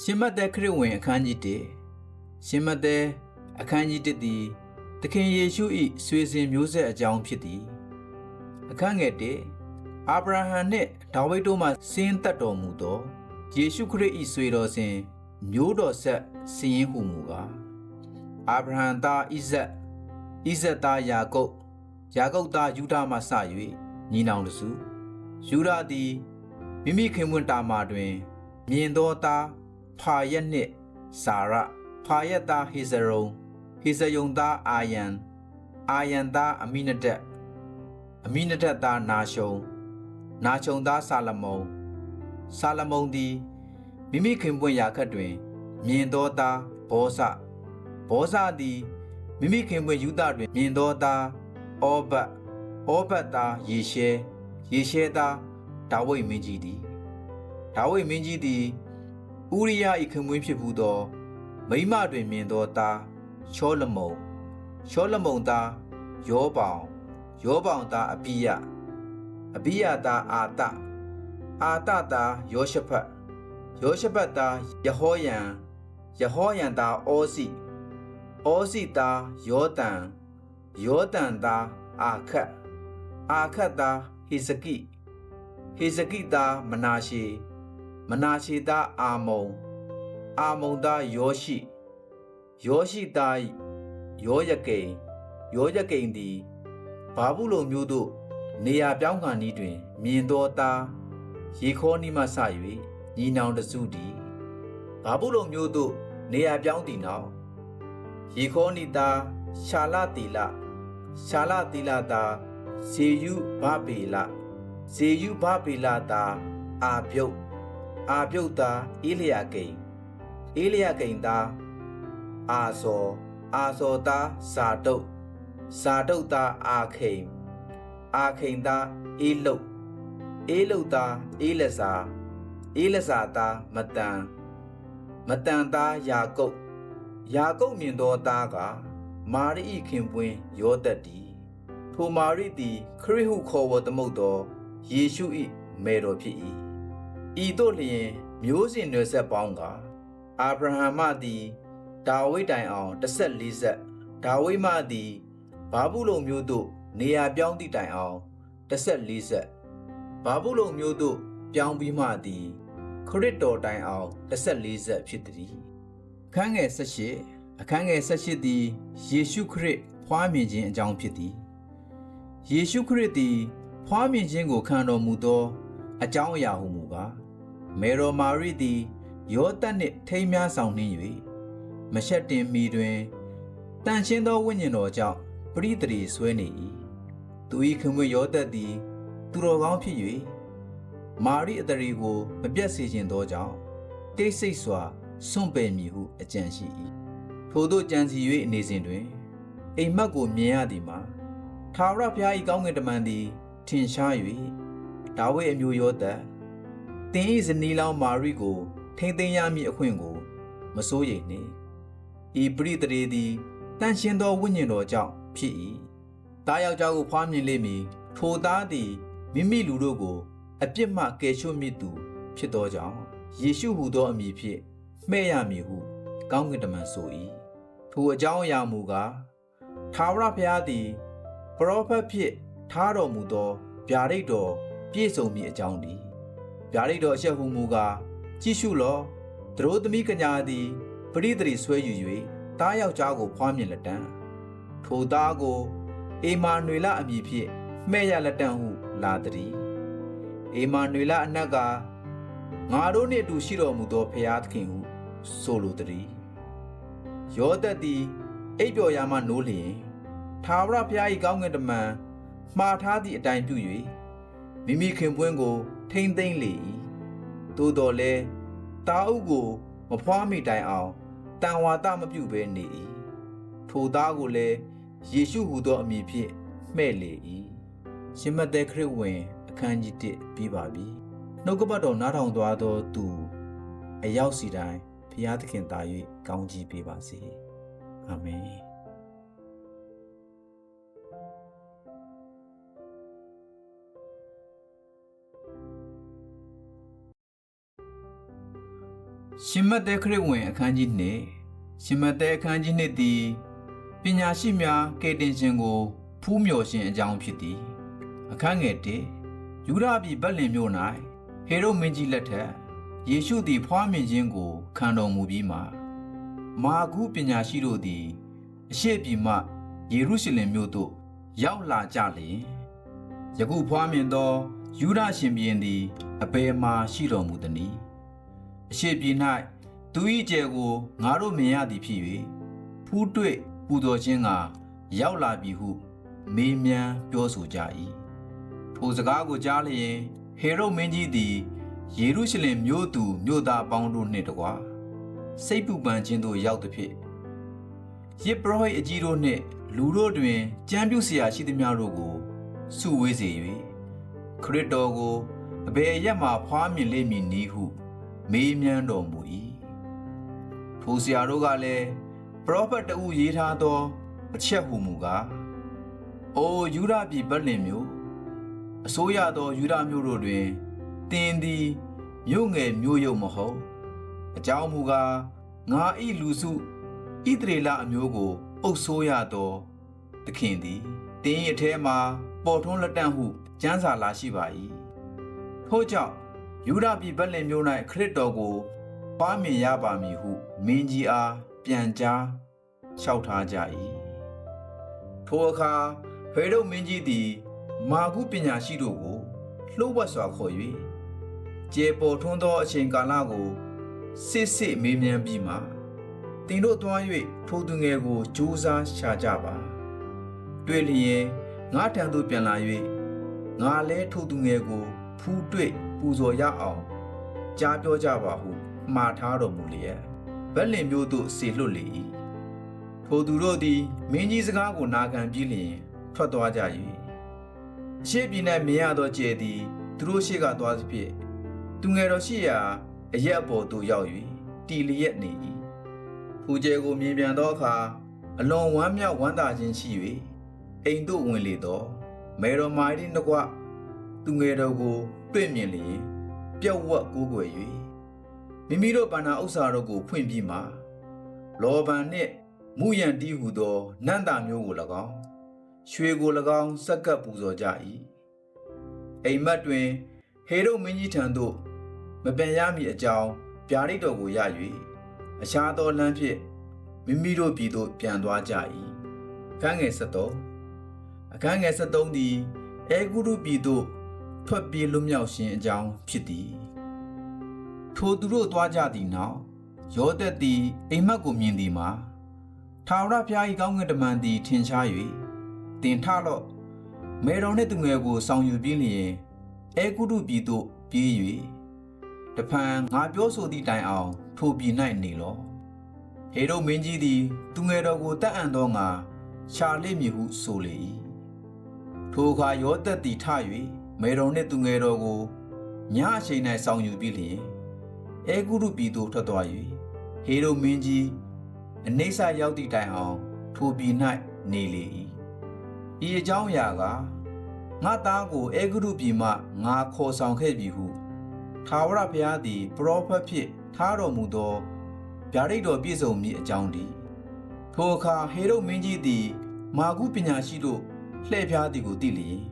ရှင်မတ်သက်ခရစ်ဝင်အခန်းကြီး1ရှင်မတ်သက်အခန်းကြီး1သည်သခင်ယေရှု၏ဆွေစဉ်မျိုးဆက်အကြောင်းဖြစ်သည်အခန်းငယ်1အာဗြဟံနှင့်ဒါဝိဒ်တို့မှဆင်းသက်တော်မူသောယေရှုခရစ်၏ဆွေတော်စဉ်မျိုးတော်ဆက်စည်ရင်ဟုမူကားအာဗြဟံသားဣဇက်ဣဇက်သားယာကုပ်ယာကုပ်သားယူဒမှစ၍ညီနောင်တစုယူဒသည်မိမိခင်မွန်းတာမာတွင် မြင်သောသား ဖာရက်နှင့်စာရဖာရက်သားဟေဇရုံဟေဇယုံသားအာယန်အာယန်သားအမိနဒက်အမိနဒက်သားနာရှုံနာရှုံသားဆာလမုန်ဆာလမုန်သည်မိမိခင်ပွင့်ရာခတ်တွင် မြင်သောသားဘောဇဘောဇသည်မိမိခင်ပွင့်ယူဒတွင် မြင်သောသားအောဘတ်အောဘတ်သားယေရှဲယေရှဲသားဒါဝိဒ်မင်းကြီးသည်ဒါဝိဒ်မင်းကြီးသည် ဥရိယ၏ခင်မွေးဖြစ်ဘူးသော မိမတွင်မြင်သောသားချောလမုန်ချောလမုန်သားယောပေါင်ယောပေါင်သားအပိယအပိယသားအာတအာတသားယောရှဖတ်ယောရှဖတ်သားယဟောယံယဟောယံသားဩစီဩစီသားယောတန်ယောတန်သားအာခတ်အာခတ်သားဟေဇကိဟေဇကိသားမနာရှေ မနာရှေသားအာမုံ အာမုံသားယောရှိယောရှိသားယောယကိန်ယောယကိန်သည်ဘာဘူးလုံမျိုးတို့နေရာပြောင်းခါနီးတွင် မြင်သောသားရေခေါနီးမှစ၍ညီနောင်တစုသည်ဘာဘူးလုံမျိုးတို့နေရာပြောင်းသည်နောက်ရေခေါနီသားရှာလတီလရှာလတီလသားဇေယုဘပေလဇေယုဘပေလသားအာပြုတ် အာပြုတ်သားအေလျာကိန်အေလျာကိန်သားအာဇောအာဇောသားဇာတုတ်ဇာတုတ်သားအာခိန်အာခိန်သားအေလုတ်အေလုတ်သားအေလဇာအေလဇာသားမတန်မတန်သားယာကုတ်ယာကုတ်မြင်သောသားကမာရိဤခင်ပွင်းယောသက်တည်ထိုမာရိသည်ခရစ်ဟုခေါ်ဝသမုတ်သောယေရှု၏မေတော်ဖြစ်၏ ဤသို့လျင်မျိုးစဉ်နွယ်ဆက်ပေါင်းကအာဗြဟံမသည်ဒါဝိဒ်တိုင်အောင်14ဆက်ဒါဝိဒ်မသည်ဘာဘူးလုံမျိုးတို့နေရာပြောင်းသည့်တိုင်အောင်14ဆက်ဘာဘူးလုံမျိုးတို့ပြောင်းပြီးမှသည်ခရစ်တော်တိုင်အောင်14ဆက်ဖြစ်သည်အခန်းငယ်18အခန်းငယ်18သည်ယေရှုခရစ်ဖွားမြင်ခြင်းအကြောင်းဖြစ်သည်ယေရှုခရစ်သည်ဖွားမြင်ခြင်းကိုခံတော်မူသောအကြောင်းအရာဟုမူကား မေရောမာရိသည်ယောသတ်နှင့်ထိမ်းများဆောင်နှင်း၍မရှက်တင်မီတွင်တန်ရှင်းသောဝိညာဉ်တော်ကြောင့်ပရိသေရီဆွဲနေ၏သူ၏ခင်မွေယောသတ်သည် သူတော်ကောင်းဖြစ်၍မာရိအတရီကိုမပြတ်စေခြင်းသောကြောင့်တိတ်ဆိတ်စွာစွန့်ပယ်မည်ဟုအကြံရှိ၏ထို့သောကြံစီ၍အနေစဉ်တွင် အိမ်မက်ကိုမြင်ရသည်မှာထာဝရဘုရား၏ကောင်းကင်တမန်သည် ထင်ရှား၍ဒါဝိဒ်အမျိုးယောသတ် သင်၏ဇနီးလောင်းမာရိကို ထိမ့်သိမ်းရမည့်အခွင့်ကို မစိုးရိမ်နှင့်ဤပရိသေသည်တန်ရှင်သောဝိညာဉ်တော်ကြောင့်ဖြစ်၏တားယောက်ျားကိုဖွားမြင်လိမ့်မည်ထိုသားသည်မိမိလူတို့ကို အပြစ်မှကယ်ချွတ်မည်သူ ဖြစ်သောကြောင့်ယေရှုဟူသောအမည်ဖြင့်မှဲ့ရမည်ဟု ကောင်းကင်တမန်ဆို၏ထိုအကြောင်းအရာမူကားသာဝရဘုရားသည်ပရောဖက်ဖြစ်ထားတော်မူသောဗျာဒိတ်တော်ပြည့်စုံမည်အကြောင်းတည်း ဗျာဒိတ်တော်အချက်ဟုမူကားကြည့်ရှုလောသူတို့သမီးကညာသည်ပရိသေဆွဲယူ၍တားယောက်ျားကိုဖွားမြင်လက်တံထိုသားကိုအေမာနွေလအမည်ဖြင့်မှဲ့ရလက်တံဟုလာသည်အေမာနွေလအနက်ကငါတို့နှင့်အတူရှိတော်မူသောဖရာသခင်ဟုဆိုလိုသည်ယောသက်သည်အိပ်ပျော်ရာမှနိုးလျင်သာဝရဘုရား၏ကောင်းကင်တမန်မှားထားသည့်အတိုင်းပြု၍မိမိခင်ပွန်းကို ထိမ့်သိမ့်လေ၏သို့တော်လည်းတာအုပ်ကိုမဖွားမိတိုင်အောင်တန်ဝါဒမပြုဘဲနေ၏ထိုသားကိုလည်းယေရှုဟူသောအမည်ဖြင့်မှဲ့လေ၏ရှင်မသက်ခရစ်ဝင်အခန်းကြီး1ပြီးပါပြီနှုတ်ကပတ်တော်နားထောင်သွားသောသူအရောက်စီတိုင်းဖျားသခင်သာ၍ကောင်းကြီးပေးပါစေအာမင် ရှင်မတ်တဲ့ခရစ်ဝင်အခန်းကြီးနှင့်ရှင်မတ်တဲ့အခန်းကြီးနှင့်သည်ပညာရှိများကယ်တင်ခြင်းကို ဖူးမြော်ခြင်းအကြောင်းဖြစ်သည် အခန်းငယ်1ယူဒပြည်ဗက်လင်မြို့၌ဟေရုမင်းကြီးလက်ထက်ယေရှုသည်ဖွားမြင်ခြင်းကို ခံတော်မူပြီးမှမာကုပညာရှိတို့သည် အရှိပြည်မှယေရုရှလင်မြို့သို့ရောက်လာကြလျင်ယခုဖွားမြင်သောယူဒရှင်ဘုရင်သည်အဘယ်မှာရှိတော်မူသနည်း အရှိပြည်၌သူ၏ကျယ်ကိုငါတို့မြင်ရသည်ဖြစ်၍ဖူးတွေ့ပူတော်ခြင်းကရောက်လာပြီဟုမေးမြန်းပြောဆိုကြ၏ထိုစကားကိုကြားလျင်ဟေရုမင်းကြီးသည်ယေရုရှလင်မြို့သူမြို့သားအပေါင်းတို့နှင့်တကွာစိတ်ပူပန်ခြင်းသို့ရောက်သည်ဖြစ်ယေပရောဟိတ်အကြီးတို့နှင့်လူတို့တွင်ကြံပြုစရာရှိသမျှတို့ကိုစုဝေးစေ၍ခရစ်တော်ကိုအဘယ်ရက်မှဖွားမြင်လိမ့်မည်နည်းဟု မေးမြန်းတော်မူ၏ထိုဆရာတို့ကလည်းပရောဖက်တဦးရေးထားသော အချက်ဟုမူကားအိုယူဒပြည်ဗက်လင်မြို့အစိုးရသောယူဒမြို့တို့တွင်တင်းသည်မြို့ငယ်မြို့ရုပ်မဟုတ်အကြောင်းမူကားငါဤလူစုဣသရေလအမျိုးကို အုပ်ဆိုးရသောသခင်သည်တင်း၏အထဲမှာပေါ်ထွန်းလက်တန့်ဟုကျမ်းစာလာရှိပါ၏ထို့ကြောင့် ယူဒပြည်ဗက်လင်မြို့၌ခရစ်တော်ကိုပွားမြင်ရပါမည်ဟုမင်းကြီးအားပြန်ကြားလျှောက်ထားကြ၏ထိုအခါဖေရုမင်းကြီးသည် မာကုပညာရှိတို့ကိုလှုပ်ဝက်စွာခေါ်၍ကျေပေါ်ထွန်းသောအချိန်ကာလကိုစစ်စစ်မေးမြန်းပြီးမှတင်တို့သွား၍ထိုသူငယ်ကိုကြိုးစားရှာကြပါတွေ့လျင်ငါထံသို့ပြန်လာ၍ငါလဲထိုသူငယ်ကိုဖူးတွေ့ ပူဇော်ရအောင်ကြားပြောကြပါဟုမှားထားတော်မူလျက်ဗက်လင်မျိုးသို့ဆေလွတ်လေ၏ထိုသူတို့သည်မင်းကြီးစကားကိုနာခံပြီးလျင်ထွက်သွားကြ၏အရှိပြည်၌မြင်ရသောကျဲသည်သူတို့ရှိကသွားသဖြင့်သူငယ်တော်ရှိရာအရက်အပေါ်သို့ရောက်၍တီလျက်နေ၏ဖူကျဲကိုမြင်ပြန်သောအခါအလွန်ဝမ်းမြောက်ဝမ်းသာခြင်းရှိ၍အိမ်သို့ဝင်လေသောမေတော်မာရီနှကွသူငယ်တော်ကို တွေ့မြင်လျင်ပြက်ဝက်ကိုးကွယ်၍မိမိတို့ဗန္နာဥစ္စာတို့ကိုဖွင့်ပြီးမှလောဘန်နှင့်မူယံတီးဟုသောနန္တာမျိုးကို၎င်းရွှေကို၎င်းစက္ကပ်ပူဇော်ကြ၏အိမ်မက်တွင်ဟေရုမင်းကြီးထံသို့မပြန်ရမည်အကြောင်းဗျာဒိတ်တော်ကိုရ၍အခြားသောလမ်းဖြင့်မိမိတို့ပြည်သို့ပြန်သွားကြ၏ခန်းငယ်73အခန်းငယ်73သည်အေဂုရုပြည်သို့ ထွက်ပြေးလွတ်မြောက်ခြင်းအကြောင်းဖြစ်သည်ထိုသူတို့သွားကြသည့်နောက်ယောသက်သည်အိမ်မက်ကိုမြင်သည်မှာထာဝရဘုရား၏ကောင်းကင်တမန်သည်ထင်ရှား၍တင်ထလော့မေတော်နှင့်သူငယ်ကိုဆောင်ယူပြီးလျင်အေဂုရုပြည်သို့ပြေး၍တဖန်ငါပြောဆိုသည့်တိုင်အောင် ထိုပြည်၌နေလော့ဟေရုမင်းကြီးသည် သူငယ်တော်ကိုတတ်အံ့သောငါရှာလိမ့်မည်ဟုဆိုလေ၏ထိုအခါယောသက်သည်ထ၍ မေတော်နှင့်သူငယ်တော်ကိုညအချိန်၌ဆောင်ယူပြီးလျင်အေဂုရုပြည်သို့ထွက်သွား၍ဟေရုမင်းကြီးအနေဆာရောက်သည့်တိုင်အောင်ထိုပြည်၌နေလေ၏ဤအကြောင်းအရာကငါသားကိုအေဂုရုပြည်မှငါခေါ်ဆောင်ခဲ့ပြီဟုထာဝရဘုရားသည်ပရောဖက်ဖြစ်ထားတော်မူသောဗျာဒိတ်တော်ပြည့်စုံမည်အကြောင်းတည်းထိုအခါဟေရုမင်းကြီးသည် မာကုပညာရှိတို့လှည့်ဖျားသည်ကိုသိလျင်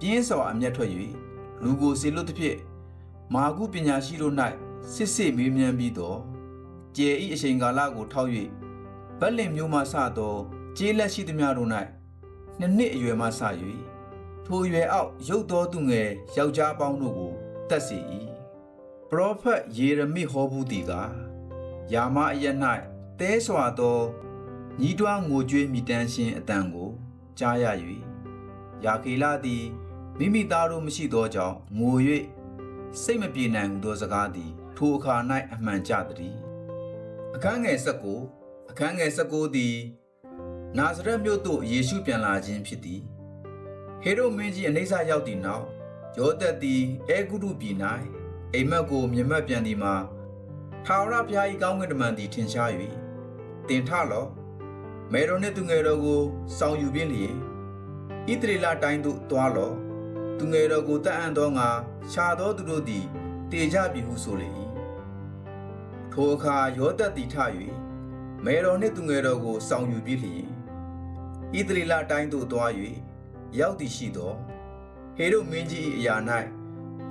ပြင်းစွာအမျက်ထွက်၍လူကိုစေလွတ်သည်ဖြင့်မာကုပညာရှိတို့၌စစ်စစ်မေးမြန်းပြီးတော့ကျဲဤအချိန်ကာလကိုထောက်၍ဗက်လင်မျိုးမှစသောကျေးလက်ရှိသည်များတို့၌နှစ်နှစ်အရွယ်မှစ၍ထိုအရွယ်အောက်ရုပ်သောသူငယ်ယောက်ျားပေါင်းတို့ကိုတတ်စေ၏ပရောဖက်ယေရမိဟောဘူးသည်ကယာမအရ၌တဲစွာသောညီးတွားငိုကြွေးမိတမ်းရှင်အတန်ကိုကြားရ၍ယာခေလသည် မိမိသားတို့မရှိသောကြောင့်ငို၍စိတ်မပြေနိုင်ဟုသောစကားသည်ထိုအခါ၌အမှန်ကြသည်အခန်းငယ်19အခန်းငယ်19သည်နာဇရက်မြို့သို့ယေရှုပြန်လာခြင်းဖြစ်သည်ဟေရုမင်းကြီးအနေဆာရောက်သည့်နောက်ယောသက်သည်အေဂုရုပြည်၌အိမ်မက်ကိုမြင်မက်ပြန်သည်မှာထာဝရဘုရား၏ကောင်းကင်တမန်သည်ထင်ရှား၍တင်ထလော့မေတော်နှင့်သူငယ်တော်ကိုဆောင်ယူပြီးလျင်ဣသရေလတိုင်းသို့သွားလော့ သူငယ်တော်ကိုတတ်အံ့သောငါရှာသောသူတို့သည်တေကြပြီဟုဆိုလေ၏ထိုအခါယောသတ်သည်ထ၍မေတော်နှင့်သူငယ်တော်ကိုစောင့်ယူပြီးလျင်ဣသရေလတိုင်းသို့သွား၍ရောက်သည်ရှိသောဟေရုမင်းကြီး၏အရာ၌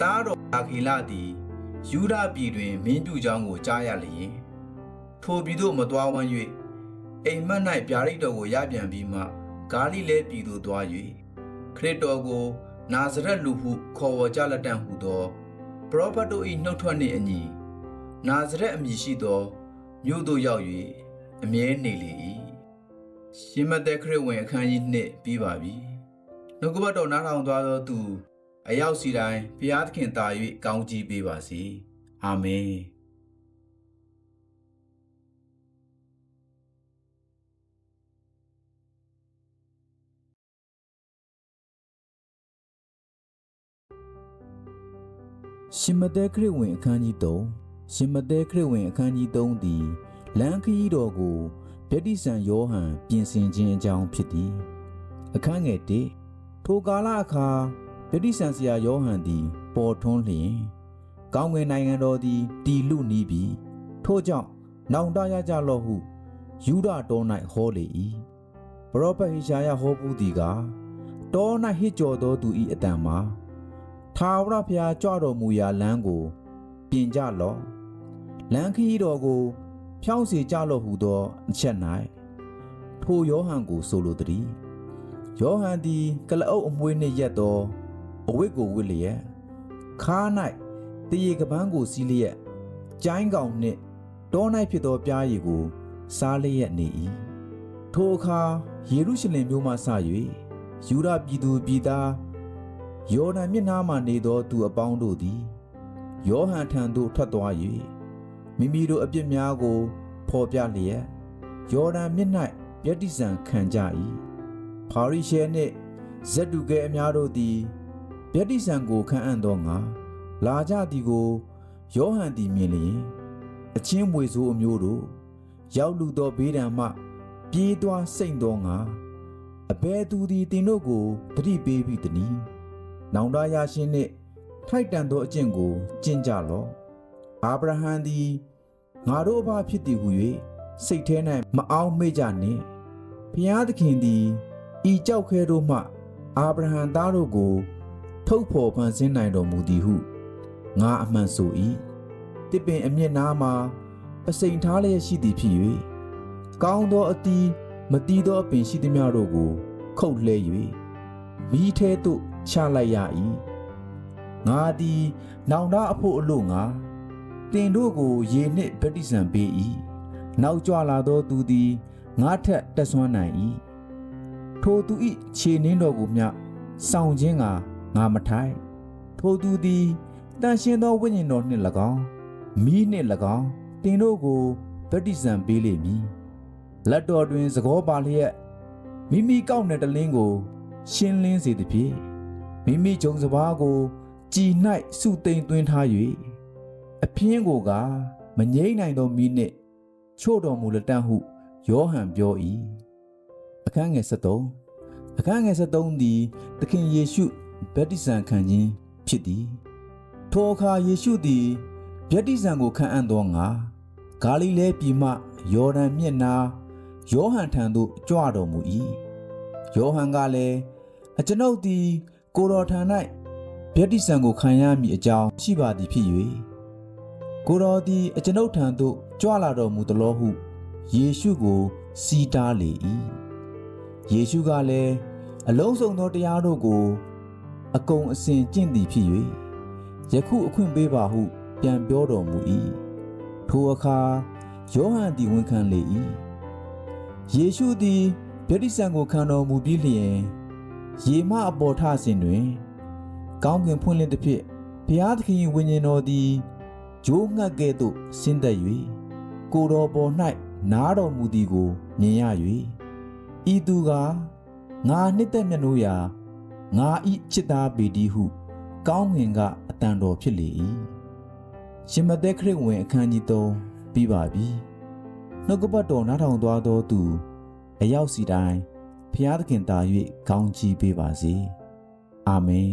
တားတော်အာခိလသည်ယူဒပြည်တွင်မင်းပြုကြောင်းကိုကြားရလျင်ထိုပြည်သို့မသွားဝမ်း၍အိမ်မက်၌ဗျာဒိတ်တော်ကိုရပြန်ပြီးမှဂါလိလဲပြည်သို့သွား၍ခရစ်တော်ကို နာဇရက်လူဟုခေါ်ဝေါ်ကြလက်တန့်ဟုသောပရောဖက်တို့၏နှုတ်ထွက်နှင့်အညီနာဇရက်အမည်ရှိသောမြို့သို့ရောက်၍အမြဲနေလေ၏ရှင်မသက်ခရစ်ဝင်အခန်းကြီးနှစ်ပြီးပါပြီနှုတ်ကပတ်တော်နားထောင်သွားသောသူအရောက်စီတိုင်းဘုရားသခင်တာ၍ကောင်းကြီးပေးပါစေအာမင် ရှင်မဿဲခရစ်ဝင်အခန်းကြီး3ရှင်မဿဲခရစ်ဝင်အခန်းကြီး3သည်လမ်းခရီးတော်ကိုဗြတ္တိဆန်ယောဟန်ပြင်ဆင်ခြင်းအကြောင်းဖြစ်သည် အခန်းငယ်1ထိုကာလအခါဗြတ္တိဆန်ဆရာယောဟန်သည် ပေါ်ထွန်းလျင်ကောင်းကင်နိုင်ငံတော်သည်တည်လူနီးပြီးထို့ကြောင့်နောင်တရကြလော့ဟုယူဒတော်၌ဟောလေ၏ပရောဖက်ဟိရှာယဟောပူးသည်ကတော၌ဟစ်ကြော်သောသူ၏အတန်မှာ ထာဝရဘုရားကြွတော်မူရာလမ်းကို ပြင်ကြလော့လမ်းခရီးတော်ကို ဖြောင်းစေကြလော့ဟူသောအချက်၌ထိုယောဟန်ကိုဆိုလိုသည်ယောဟန်သည်ကလအုပ်အမွှေးနှင့်ရက်သောအဝတ်ကိုဝတ်လျက်ခါး၌တရေကပန်းကိုစီးလျက်ကျိုင်းကောင်နှင့်တော၌ဖြစ်သောပြားရည်ကို စားလျက်နေ၏ထိုအခါယေရုရှလင်မြို့မှစ၍ယူဒပြည်သူပြည်သား ယော်ဒန်မြစ်နားမှနေသောသူအပေါင်းတို့သည်ယောဟန်ထံသို့ထွက်သွား၍မိမိတို့အပြစ်များကိုဖော်ပြလျက်ယော်ဒန်မြစ်၌ယတ္တိဇံခံကြ၏ဖာရိရှဲနှင့်ဇက်တုကဲအများတို့သည်ယတ္တိဇံကိုခံအံ့သောငါလာကြသည်ကိုယောဟန်သည်မြင်လျင်အချင်းမွေဆိုးအမျိုးတို့ရောက်လူသောဘေးဒဏ်မှပြေးသွားစိမ့်သောငါအဘဲသူသည်တင်တို့ကိုတတိပေးပြီးတည်း နောင်တရရှင်နှင့်ထိုက်တန်သောအကျင့်ကိုကျင့်ကြလော့အာဗြဟံသည်ငါတို့အဘဖြစ်သည်ဟု၍စိတ်ထဲ၌မအောင်မေ့ကြနှင့်ဖျားသခင်သည်ဤကြောက်ခဲတို့မှအာဗြဟံသားတို့ကို ထုတ်ဖော်ဖန်ဆင်းနိုင်တော်မူသည်ဟုငါအမှန်ဆို၏တစ်ပင်အမျက်နားမှာပစိန်ထားလျက်ရှိသည်ဖြစ်၍ကောင်းသောအတီးမတီးသောအပင်ရှိသည်များတို့ကို ခုတ်လှဲ၍မိထဲသို့ ချလိုက်ရ၏ငါသည်နောင်တအဖို့အလို့ငါတင်တို့ကိုရေနှင့်ဗတ္တိဇံပေး၏နောက်ကြွလာသောသူသည်ငါထက်တက်ဆွမ်းနိုင်၏ထိုသူ၏ခြေနှင်းတော်ကိုမျှစောင့်ခြင်းကငါမထိုက်ထိုသူသည်တန်ရှင်းသောဝိညာဉ်တော်နှင့်၎င်းမိနှင့်၎င်းတင်တို့ကိုဗတ္တိဇံပေးလိမ့်မည်လက်တော်တွင်သကောပါလျက်မိမိကောက်တဲ့တလင်းကို ရှင်းလင်းစေသည်ဖြင့် မိမိဂျုံစဘာကိုကြည်၌စုသိမ့်သွင်းထား၍အဖျင်းကိုကမငိမ့်နိုင်သောမိနှင့်ချို့တော်မူလက်တန့်ဟုယောဟန်ပြော၏အခန်းငယ်73အခန်းငယ်73သည်သခင်ယေရှုဗတ္တိဇံခံခြင်းဖြစ်သည်ထိုအခါယေရှုသည်ဗတ္တိဇံကိုခံအံ့သောငါဂါလိလဲပြည်မှယော်ဒန်မြစ်နာယောဟန်ထံသို့ကြွတော်မူ၏ယောဟန်ကလည်းအကျွန်ုပ်သည် ကိုတော်ထံ၌ဗျတ္တိဆံကိုခံရမည်အကြောင်းရှိပါသည်ဖြစ်၍ကိုတော်သည်အကျွန်ုပ်ထံသို့ကြွလာတော်မူသလိုဟုယေရှုကိုစီးတားလေ၏ယေရှုကလည်းအလုံးစုံသောတရားတို့ကို အကုန်အစင်ကျင့်သည်ဖြစ်၍ယခုအခွင့်ပေးပါဟု ပြန်ပြောတော်မူ၏ထိုအခါယောဟန်သည်ဝန်ခံလေ၏ယေရှုသည်ဗျတ္တိဆံကိုခံတော်မူပြီးလျင် ရေမအပေါ်ထစဉ်တွင်ကောင်းကင်ဖွင့်လှစ်သဖြင့်ဘုရားသခင်၏ဝိညာဉ်တော်သည်ဂျိုးငှက်ကဲ့သို့ဆင်းသက်၍ကိုယ်တော်ပေါ်၌နားတော်မူသည်ကိုမြင်ရ၍ဤသူကငါနှစ်သက်မြတ်လို့ရာငါဤချစ်သားပေသည်ဟု ကောင်းငင်ကအတန်တော်ဖြစ်လေ၏ရှင်မသက်ခရစ်ဝင်အခန်းကြီး3ပြီးပါပြီနှုတ်ကပတ်တော်နားထောင်သွားသောသူအရောက်စီတိုင်း ဖျားသခင်တာ၍ကောင်းချီးပေးပါစေအာမင်